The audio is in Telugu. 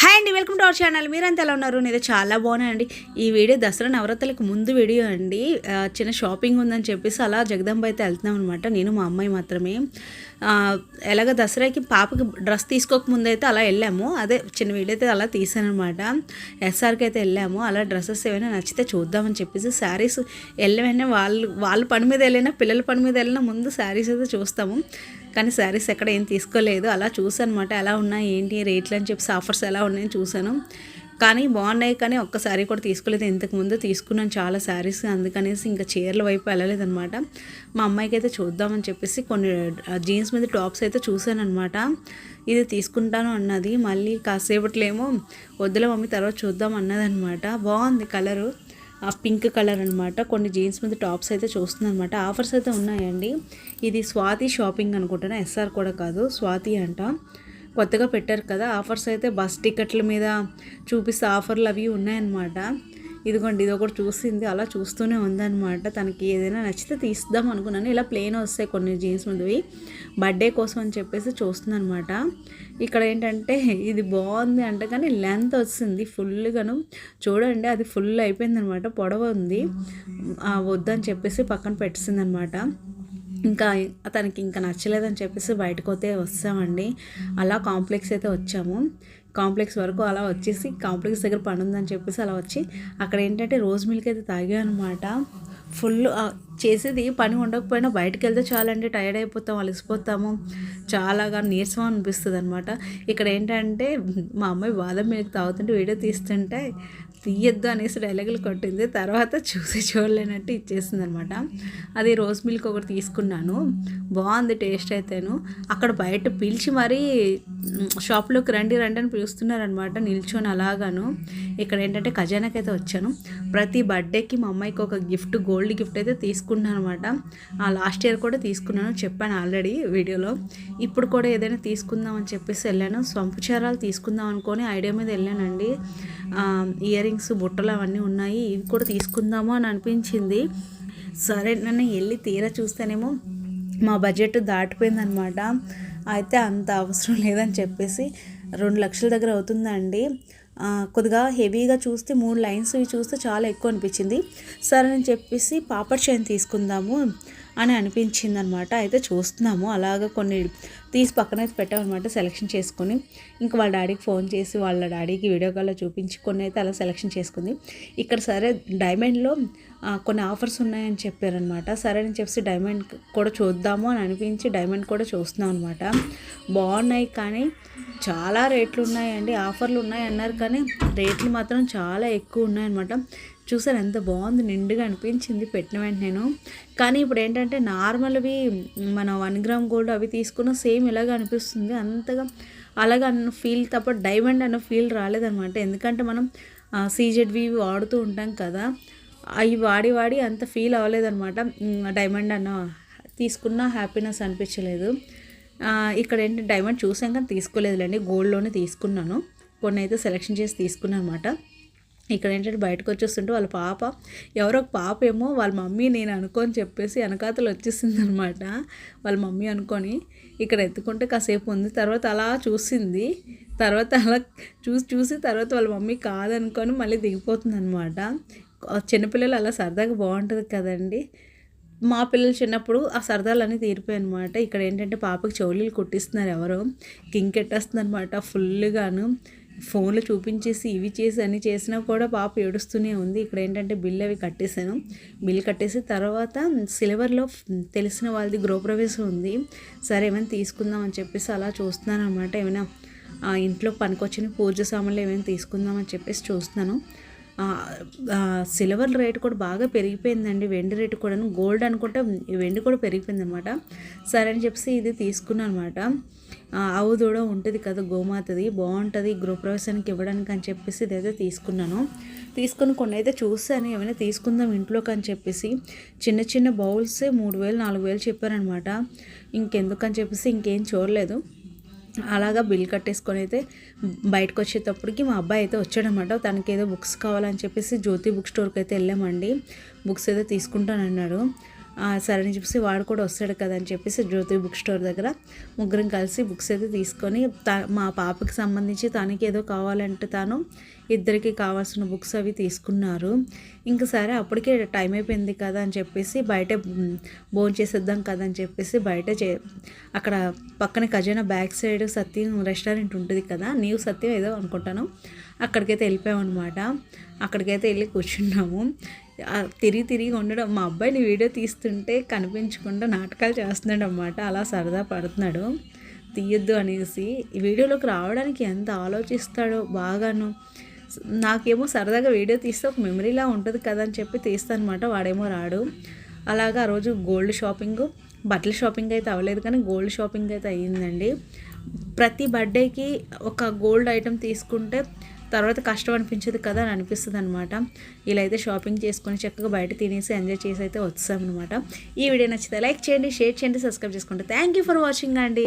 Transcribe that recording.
హాయ్ అండి వెల్కమ్ టు అవర్ ఛానల్ మీరంతా ఎలా ఉన్నారు? నేను చాలా బాగున్నానండి. ఈ వీడియో దసరా నవరాత్రులకు ముందు వీడియో అండి. చిన్న షాపింగ్ ఉందని చెప్పేసి అలా జగదంబ అయితే వెళ్తున్నాం అనమాట నేను మా అమ్మాయి మాత్రమే. ఎలాగ దసరాకి పాపకి డ్రెస్ తీసుకోక ముందు అయితే అలా వెళ్ళాము. అదే చిన్న వీడియో అయితే అలా తీసాను అనమాట ఎస్ఆర్కి అయితే వెళ్ళాము. అలా డ్రెస్సెస్ ఏమైనా నచ్చితే చూద్దామని చెప్పేసి శారీస్ వెళ్ళమైనా వాళ్ళు వాళ్ళ పని మీద వెళ్ళినా పిల్లల పని మీద వెళ్ళినా ముందు శారీస్ అయితే చూస్తాము. కానీ శారీస్ ఎక్కడ ఏం తీసుకోలేదు. అలా చూసాను అనమాట ఎలా ఉన్నాయి ఏంటి రేట్లు అని చెప్పేసి ఆఫర్స్ ఎలా ఉన్నాయని చూశాను. కానీ బాగున్నాయి కానీ ఒక్క శారీ కూడా తీసుకోలేదు. ఇంతకుముందు తీసుకున్నాను చాలా శారీస్. అందుకనేసి ఇంకా చీరల వైపు వెళ్ళలేదన్నమాట మా అమ్మాయికి అయితే చూద్దామని చెప్పేసి కొన్ని జీన్స్ మీద టాప్స్ అయితే చూశాను అనమాట ఇది తీసుకుంటాను అన్నది. మళ్ళీ కాసేపట్లేమో వద్దులే మమ్మీ తర్వాత చూద్దాం అన్నది అనమాట బాగుంది కలరు. పింక్ కలర్ అనమాట కొన్ని జీన్స్ మీద టాప్స్ అయితే చూస్తుంది అనమాట ఆఫర్స్ అయితే ఉన్నాయండి. ఇది స్వాతి షాపింగ్ అనుకుంటున్నా. ఎస్ఆర్ కూడా కాదు స్వాతి అంట. కొత్తగా పెట్టారు కదా. ఆఫర్స్ అయితే బస్ టికెట్ల మీద చూపిస్తే ఆఫర్లు అవి ఉన్నాయన్నమాట. ఇదిగోండి ఇది ఒకటి చూసింది అలా చూస్తూనే ఉందన్నమాట. తనకి ఏదైనా నచ్చితే తీద్దాం అనుకున్నాను. ఇలా ప్లేన్ వస్తాయి కొన్ని జీన్స్ ముందువి. బర్త్డే కోసం అని చెప్పేసి చూస్తుందనమాట ఇక్కడ ఏంటంటే ఇది బాగుంది అంటే కానీ లెంత్ వచ్చింది ఫుల్గాను చూడండి అది ఫుల్ అయిపోయిందనమాట పొడవ ఉంది. వద్దని చెప్పేసి పక్కన పెట్టిందనమాట ఇంకా తనకి ఇంకా నచ్చలేదని చెప్పేసి బయటకు అయితే వస్తామండి. అలా కాంప్లెక్స్ అయితే వచ్చాము. కాంప్లెక్స్ వరకు అలా వచ్చేసి కాంప్లెక్స్ దగ్గర పని ఉందని చెప్పేసి అలా వచ్చి అక్కడ ఏంటంటే రోజ్ మిల్క్ అయితే తాగా అనమాట ఫుల్ చేసేది పని ఉండకపోయినా బయటకు వెళ్తే చాలంటే టైర్డ్ అయిపోతాం అలసిపోతాము. చాలాగా నీరసం అనిపిస్తుంది అనమాట ఇక్కడ ఏంటంటే మా అమ్మాయి బాదం మిల్క్ తాగుతుంటే వీడియో తీస్తుంటే తీయద్దు అనేసి డైలాగులు కొట్టింది. తర్వాత చూసి చూడలేనట్టు ఇచ్చేసింది అనమాట అది రోజ్ మిల్క్ ఒకటి తీసుకున్నాను. బాగుంది టేస్ట్ అయితేను. అక్కడ బయట పిలిచి మరీ షాప్లోకి రండి రండి అని పిలుస్తున్నారనమాట నిల్చొని అలాగాను. ఇక్కడ ఏంటంటే ఖజానాకైతే వచ్చాను. ప్రతి బర్త్డేకి మా అమ్మాయికి ఒక గిఫ్ట్ గోల్డ్ గిఫ్ట్ అయితే తీసుకున్నాను అనమాట లాస్ట్ ఇయర్ కూడా తీసుకున్నాను చెప్పాను ఆల్రెడీ వీడియోలో. ఇప్పుడు కూడా ఏదైనా తీసుకుందాం అని చెప్పేసి వెళ్ళాను. స్వంపుచారాలు తీసుకుందాం అనుకొని ఐడియా మీద వెళ్ళానండి. ఇయర్ రింగ్స్ బుట్టలు అవన్నీ ఉన్నాయి. ఇవి కూడా తీసుకుందాము అని అనిపించింది. సరే నన్ను వెళ్ళి తీరా చూస్తేనేమో మా బడ్జెట్ దాటిపోయిందనమాట అయితే అంత అవసరం లేదని చెప్పేసి రెండు లక్షల దగ్గర అవుతుందండి. కొద్దిగా హెవీగా చూస్తే మూడు లైన్స్ చూస్తే చాలా ఎక్కువ అనిపించింది. సరే అని చెప్పేసి పాపడ్ చైన్ తీసుకుందాము అని అనిపించింది అనమాట అయితే చూస్తున్నాము. అలాగ కొన్ని తీసి పక్కన అయితే పెట్టామన్నమాట సెలెక్షన్ చేసుకొని. ఇంకా వాళ్ళ డాడీకి ఫోన్ చేసి వాళ్ళ డాడీకి వీడియో కాల్లో చూపించి కొన్ని అయితే అలా సెలెక్షన్ చేసుకుంది. ఇక్కడ సరే డైమండ్లో కొన్ని ఆఫర్స్ ఉన్నాయని చెప్పారనమాట. సరే అని చెప్పేసి డైమండ్ కూడా చూద్దాము అని అనిపించి డైమండ్ కూడా చూస్తున్నాం అనమాట బాగున్నాయి కానీ చాలా రేట్లు ఉన్నాయండి ఆఫర్లు ఉన్నాయి అన్నారు కానీ రేట్లు మాత్రం చాలా ఎక్కువ ఉన్నాయన్నమాట చూసాను ఎంత బాగుంది నిండుగా అనిపించింది పెట్టిన వెంటనే నేను. కానీ ఇప్పుడు ఏంటంటే నార్మల్వి మన వన్ గ్రామ్ గోల్డ్ అవి తీసుకున్న సేమ్ ఇలాగ అనిపిస్తుంది. అంతగా అలాగ అన్న ఫీల్ తప్ప డైమండ్ అన్న ఫీల్ రాలేదన్నమాట. ఎందుకంటే మనం సీజెడ్వి వాడుతూ ఉంటాం కదా అవి వాడి వాడి అంత ఫీల్ అవ్వలేదన్నమాట. డైమండ్ అన్న తీసుకున్న హ్యాపీనెస్ అనిపించలేదు. ఇక్కడ ఏంటి డైమండ్ చూసాం కానీ తీసుకోలేదులేండి. గోల్డ్లోనే తీసుకున్నాను. కొన్ని అయితే సెలెక్షన్ చేసి తీసుకున్నాను అనమాట ఇక్కడ ఏంటంటే బయటకు వచ్చేస్తుంటే వాళ్ళ పాప ఎవరో ఒక పాప ఏమో వాళ్ళ మమ్మీ నేను అనుకొని చెప్పేసి వెనకాతలు వచ్చేసింది అనమాట వాళ్ళ మమ్మీ అనుకొని ఇక్కడ ఎత్తుకుంటే కాసేపు ఉంది. తర్వాత అలా చూసింది. తర్వాత అలా చూసి చూసి తర్వాత వాళ్ళ మమ్మీ కాదనుకొని మళ్ళీ దిగిపోతుంది అనమాట చిన్నపిల్లలు అలా సరదాగా బాగుంటుంది కదండి. మా పిల్లలు చిన్నప్పుడు ఆ సరదాలన్నీ తీరిపోయాయి అనమాట ఇక్కడ ఏంటంటే పాపకి చెవులు కుట్టిస్తున్నారు ఎవరో. కింకెట్టేస్తుంది అనమాట ఫుల్గాను ఫోన్లో చూపించేసి ఇవి చేసి అన్ని చేసినా కూడా పాప ఏడుస్తూనే ఉంది. ఇక్కడ ఏంటంటే బిల్ అవి కట్టేశాను. బిల్ కట్టేసి తర్వాత సిల్వర్లో తెలిసిన వాళ్ళది గృహప్రవేశం ఉంది. సరే ఏమైనా తీసుకుందాం అని చెప్పేసి అలా చూస్తున్నాను అనమాట ఏమైనా ఆ, ఇంట్లో పనికొచ్చిన పూజ సామాన్లు ఏమైనా తీసుకుందాం అని చెప్పేసి చూస్తున్నాను. సిల్వర్ రేట్ కూడా బాగా పెరిగిపోయిందండి. వెండి రేటు కూడా గోల్డ్ అనుకుంటే వెండి కూడా పెరిగిపోయింది అనమాట సరే అని చెప్పేసి ఇది తీసుకున్నాను అనమాట ఆవు దూడ ఉంటుంది కదా గోమాతది బాగుంటుంది గృహప్రవేశానికి ఇవ్వడానికి అని చెప్పేసి ఇదైతే తీసుకున్నాను. తీసుకుని కొన్ని అయితే చూసాను ఏమైనా తీసుకుందాం ఇంట్లోకి అని చెప్పేసి. చిన్న చిన్న బౌల్సే మూడు వేలు నాలుగు వేలు చెప్పారనమాట ఇంకెందుకని చెప్పేసి ఇంకేం చూడలేదు. అలాగా బిల్ కట్టేసుకొని అయితే బయటకు వచ్చేటప్పటికి మా అబ్బాయి అయితే వచ్చాడనమాట. తనకి ఏదో బుక్స్ కావాలని చెప్పేసి జ్యోతి బుక్ స్టోర్కి అయితే వెళ్ళామండి. బుక్స్ అయితే తీసుకుంటానన్నాడు. సరే అని చెప్పేసి వాడు కూడా వస్తాడు కదా అని చెప్పేసి జ్యోతి బుక్ స్టోర్ దగ్గర. ముగ్గురం కలిసి బుక్స్ అయితే తీసుకొని మా పాపకి సంబంధించి తనకి ఏదో కావాలంటే తాను ఇద్దరికి కావాల్సిన బుక్స్ అవి తీసుకున్నారు. ఇంకా సరే అప్పటికే టైం అయిపోయింది కదా అని చెప్పేసి బయట భోజనం చేసేద్దాం కదా అని చెప్పేసి బయట చే అక్కడ పక్కన ఖజానా బ్యాక్ సైడ్ సత్యం రెస్టారెంట్ ఉంటుంది కదా నీవు సత్యం ఏదో అనుకుంటాను. అక్కడికైతే వెళ్ళిపోయామన్నమాట. అక్కడికైతే వెళ్ళి కూర్చున్నాము. తిరిగి తిరిగి ఉండడం. మా అబ్బాయిని వీడియో తీస్తుంటే కనిపించకుండా నాటకాలు చేస్తున్నాడు అనమాట అలా సరదా పడుతున్నాడు. తీయొద్దు అనేసి. వీడియోలోకి రావడానికి ఎంత ఆలోచిస్తాడో బాగాను. నాకేమో సరదాగా వీడియో తీస్తే ఒక మెమరీలా ఉంటుంది కదా అని చెప్పి తీస్తాను అనమాట వాడేమో రాడు. అలాగా ఆ రోజు గోల్డ్ షాపింగ్. బట్టల షాపింగ్ అయితే అవ్వలేదు కానీ గోల్డ్ షాపింగ్ అయితే అయ్యిందండి. ప్రతి బర్త్డేకి ఒక గోల్డ్ ఐటెం తీసుకుంటే తర్వాత కష్టం అనిపించదు కదా అని అనిపిస్తుంది అనమాట ఇలా అయితే షాపింగ్ చేసుకొని చక్కగా బయట తినేసి ఎంజాయ్ చేసి అయితే వచ్చామన్నమాట. ఈ వీడియో నచ్చితే లైక్ చేయండి షేర్ చేయండి సబ్స్క్రైబ్ చేసుకోండి. థ్యాంక్ యూ ఫర్ వాచింగ్ అండి.